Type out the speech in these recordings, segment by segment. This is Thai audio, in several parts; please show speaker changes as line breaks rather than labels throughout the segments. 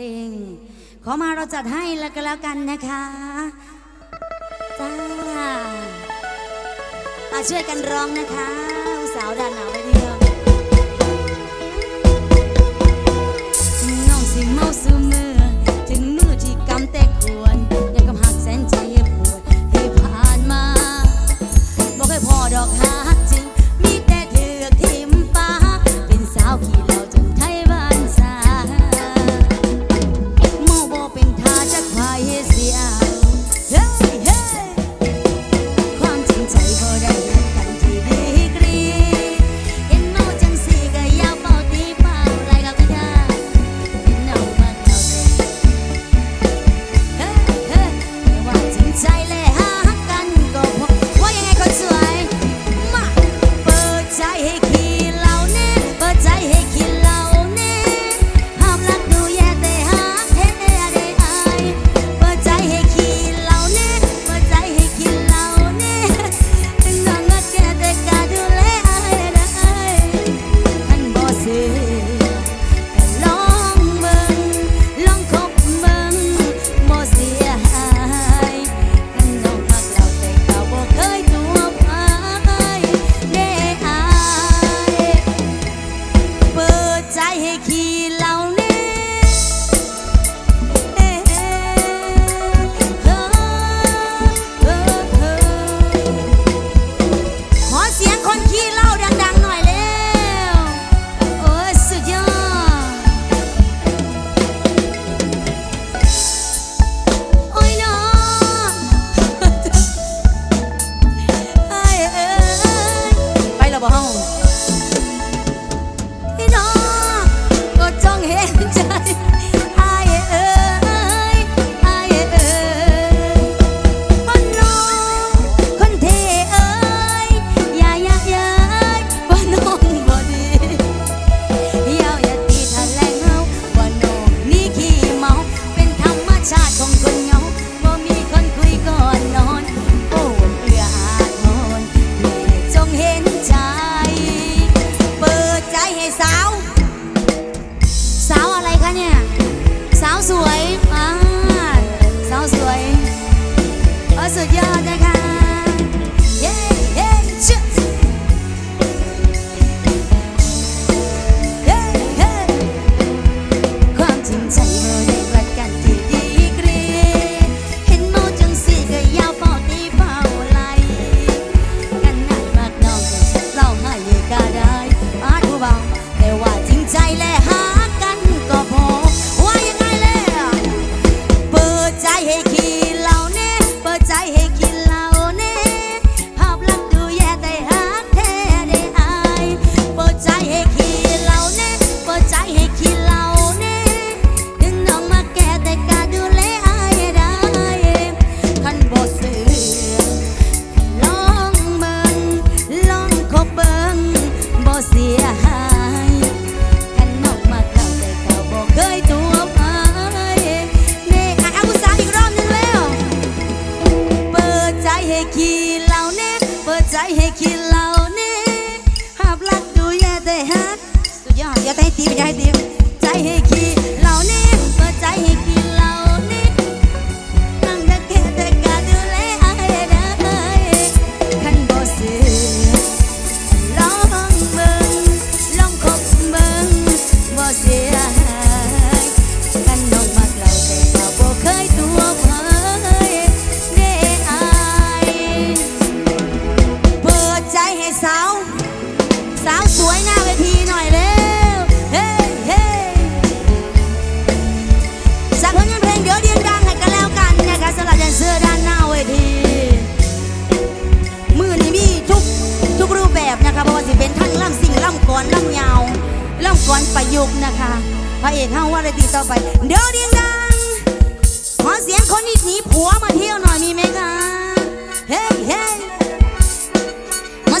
ลง ขอมาเราจัดให้แล้วก็แล้วกันนะคะ จ้ามาช่วยกันร้องนะคะสาวดานหนาวไปเดียวน้องสิเมาสู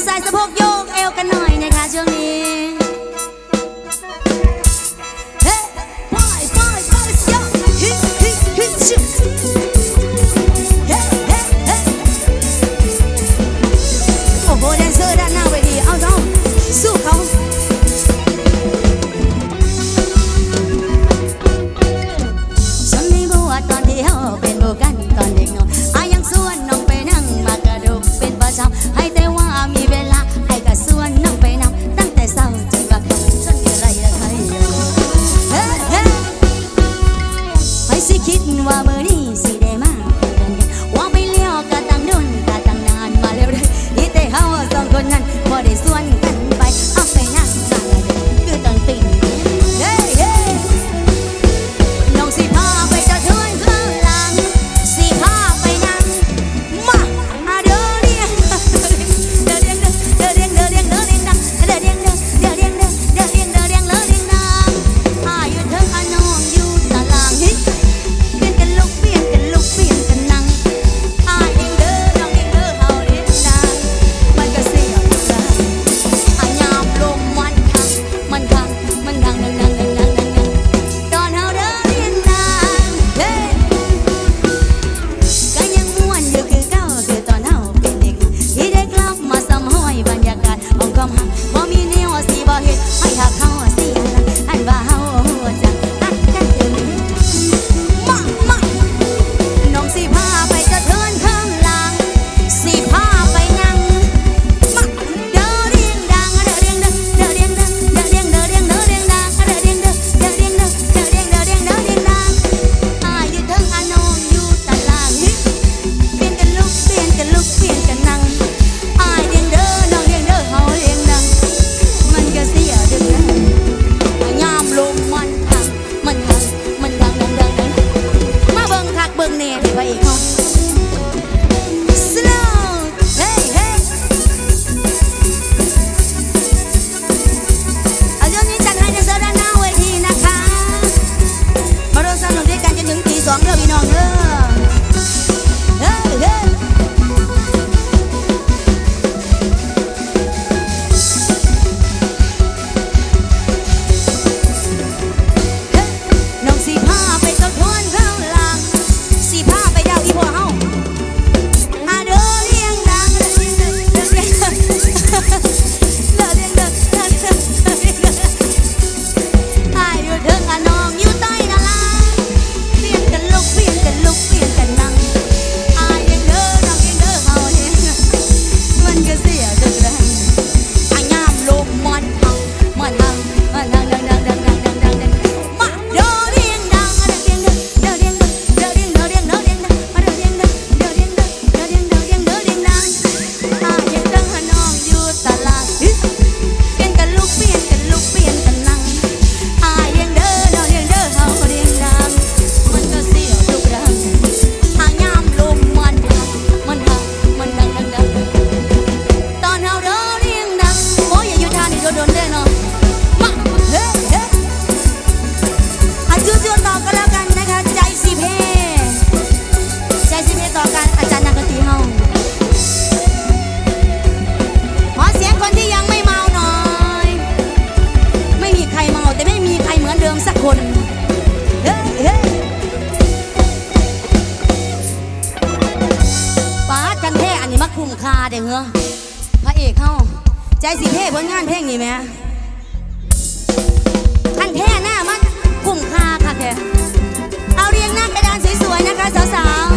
ซ้ายสะโพกโยกเอวกันหน่อยนะคะช่วงนี้ เดี๋ยวเหรอพระเอกเข้าใจสิเท่ผลงานเพลงนี่ไหมท่านแท่หน้ามันลุ่มคาค่ะแกเอาเรียงหน้ากระดานสวยๆนะคะสาว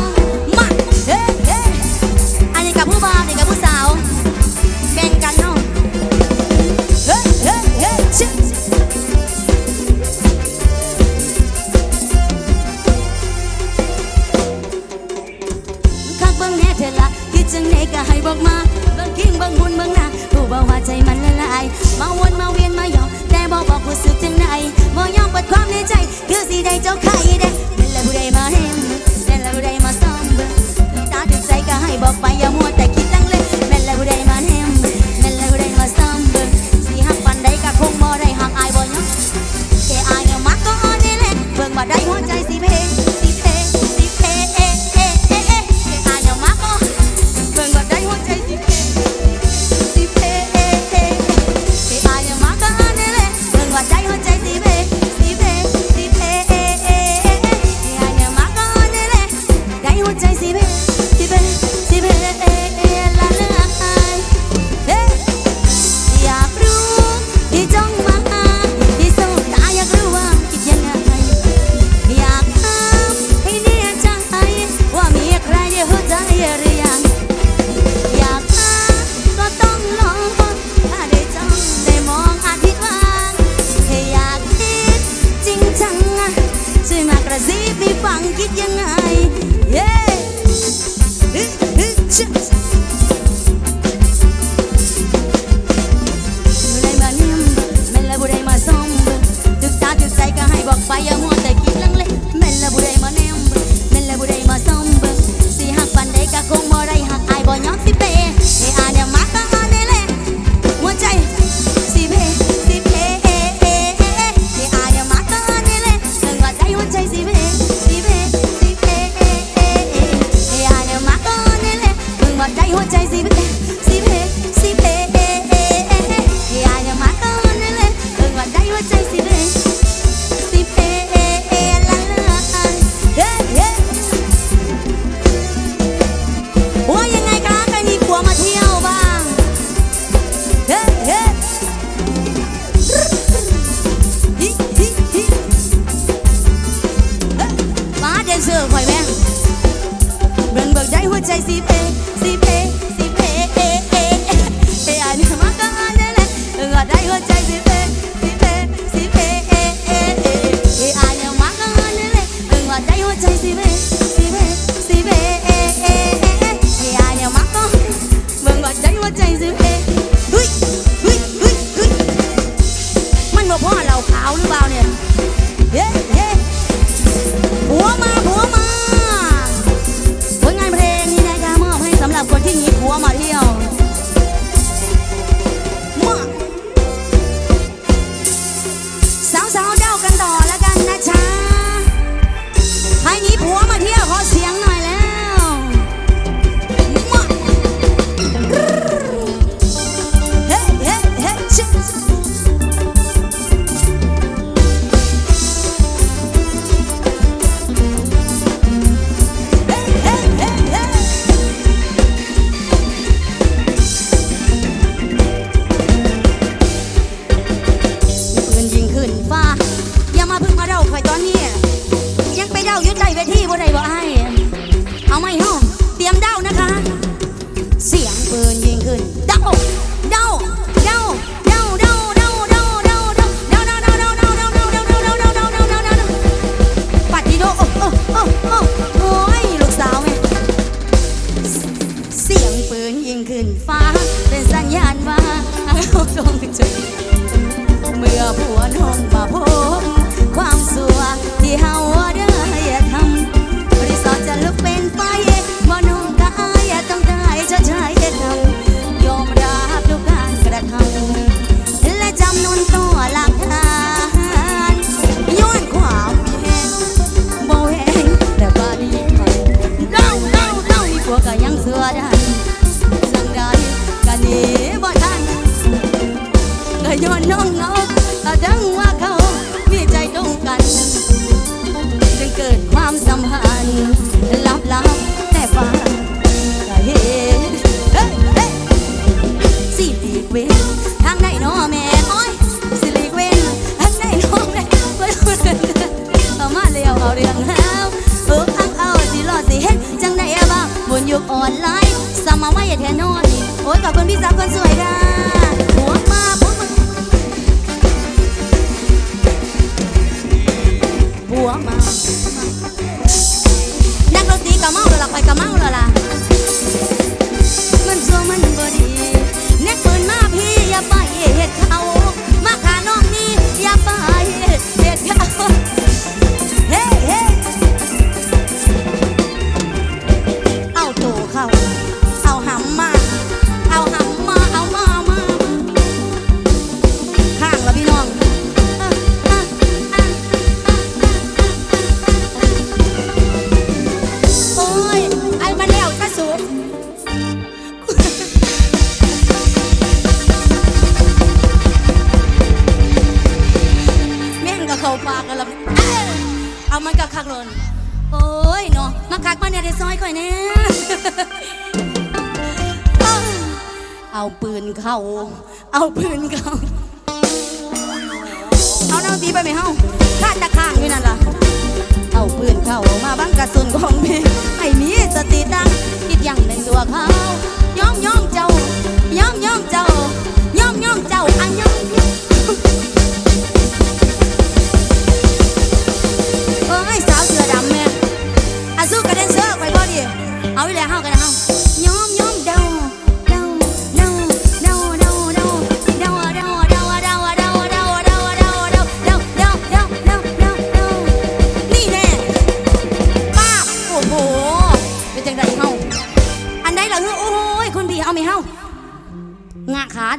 มาคักมาเนี่ยได้ซอยข่อยแน่เอาปืนเข้า เอาปืนเข้า เอาน้ำตีไปไหมเฮาข้าตะข้างอยู่นั่นล่ะ เอาปืนเข้ามาบังกระสุนของพี่ให้มีสติตั้งคิดอยังในตัวเขาย่อมย่อมเจ้าย่อมย่อมเจ้าย่อมย่อมเจ้าอันย่อม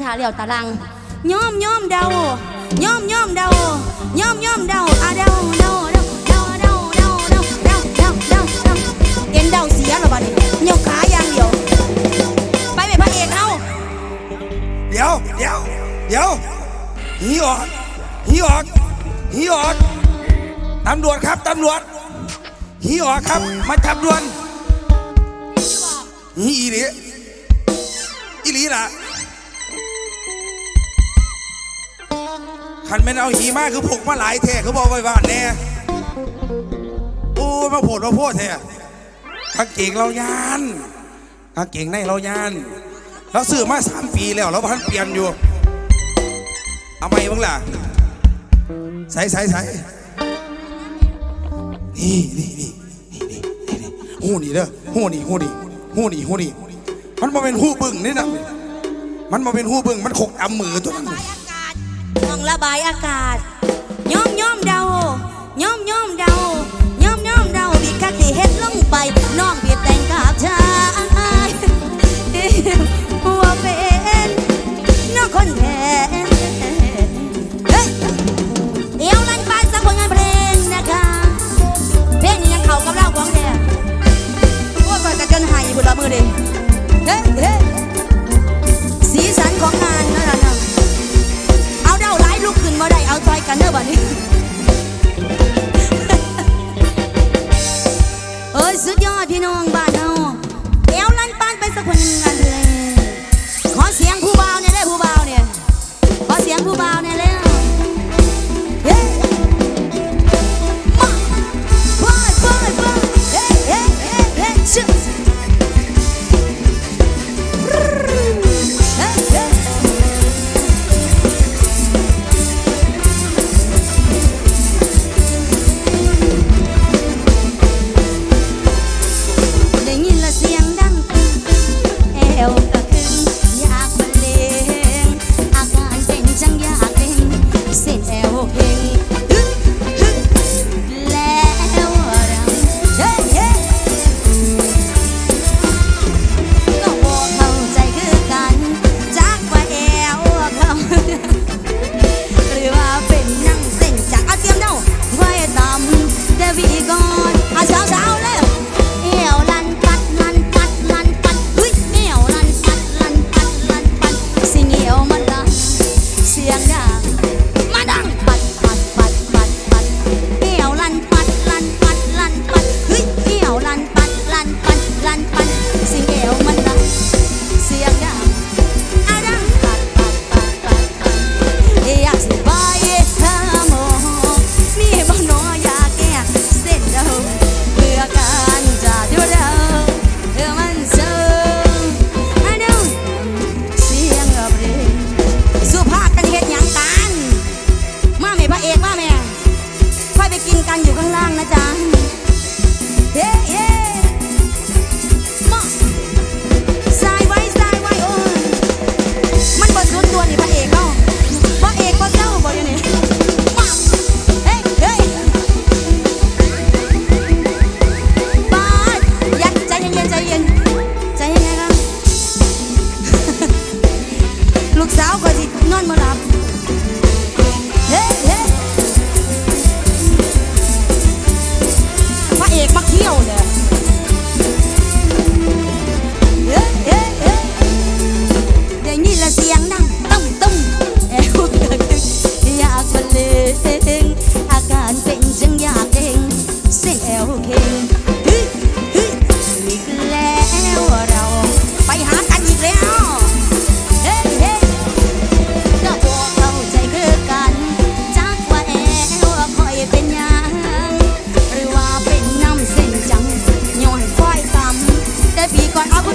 ถาเหลียวตาลังย้อมย้อมเดาย้อมย้อมเดาย้อมย้อมเดาอะเดาเดาเดาเดาเดาเดาเดาเดาเดาเดาเดาเอ็นเดาเสียหรอบ้านี่ยกขาอย่างเดียว ไปเป็นพระเอกเฮา
เดี๋ยวเดี๋ยวเดี๋ยวหีออกหีออกหีออกตำรวจครับตำรวจหีออกครับ มาจับด่วนหีอีหลีอีหลีล่ะ ขันแม่นเอาหีมากคือพกมาหลายแท้เขาบอกไว้บ้าแน่โอ้มาโผดมาโพดแท้างเกงเรายานกางเกงในเรายานเราซื้อมาสามปีแล้วเราพันเปลี่ยนอยู่เอาไหมบ้างล่ะใส่ใส่ใส่นี่นี่นี่นี่นี่นี่หูนี่เด้อหูนี่หูนี่หูนี่หูนี่มันมาเป็นหูบึ้งนี่นะมันมาเป็นหูบึ้งมันขกอำมือตัวนั้น
ระบายอากาศย่อมย่อมเดาย่อมย่อมเดาย่อมย่อมเดาดีคักที่เฮ็ดลงไปน้องเบียแต่งกับชายหัวเป็นน้องคนแทนเฮ้ยเดี๋ยวลันปานสักคนงาน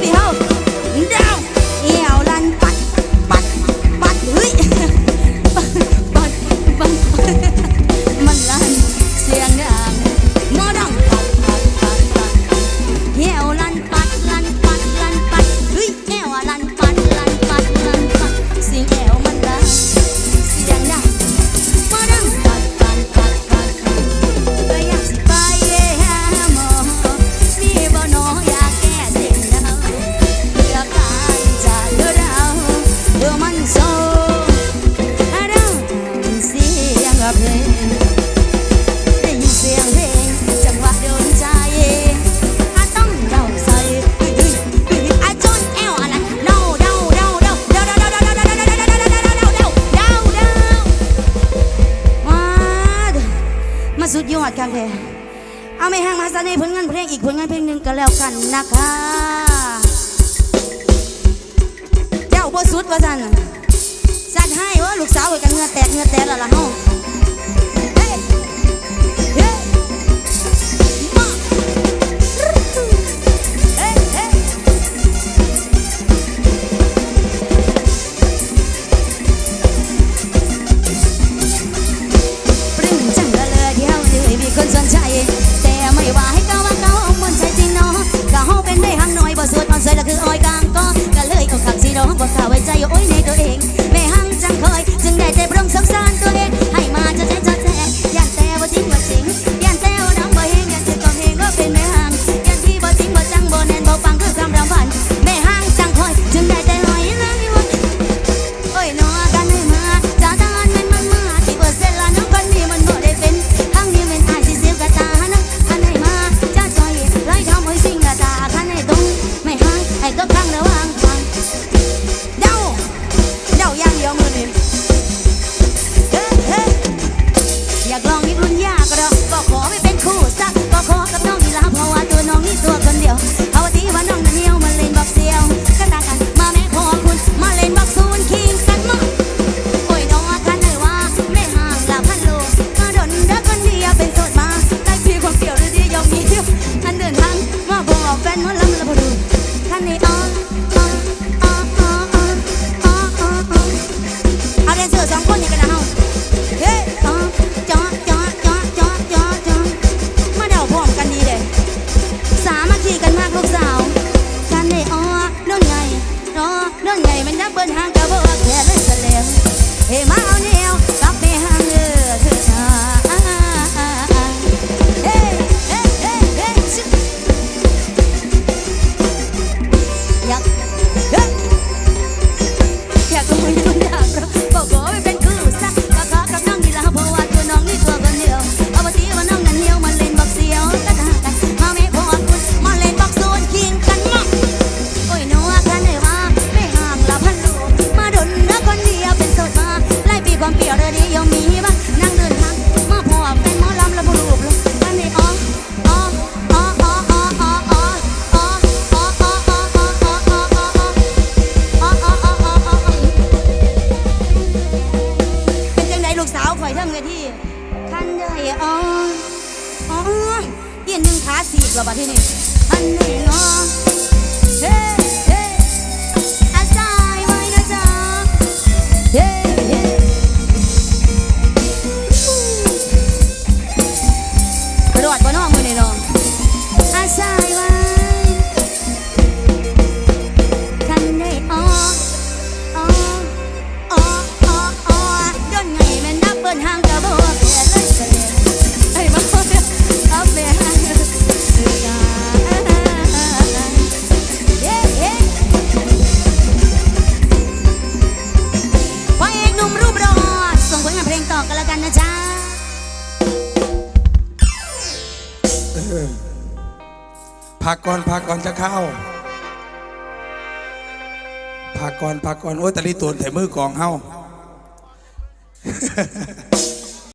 House. อดครั้งเทเอาไม่ห่างมาซะในผลงานเพลงอีกผลงานเพลงหนึ่งก็แล้วกันนะคะ เจ้าบ่สุดว่าสันสัดให้ว่าลูกสาวเห็กันเงือแตกเงือแตกแล้วล่ะเฮา ปากอนโอ้ตะ
ลิตัวแส่มือกองเฮา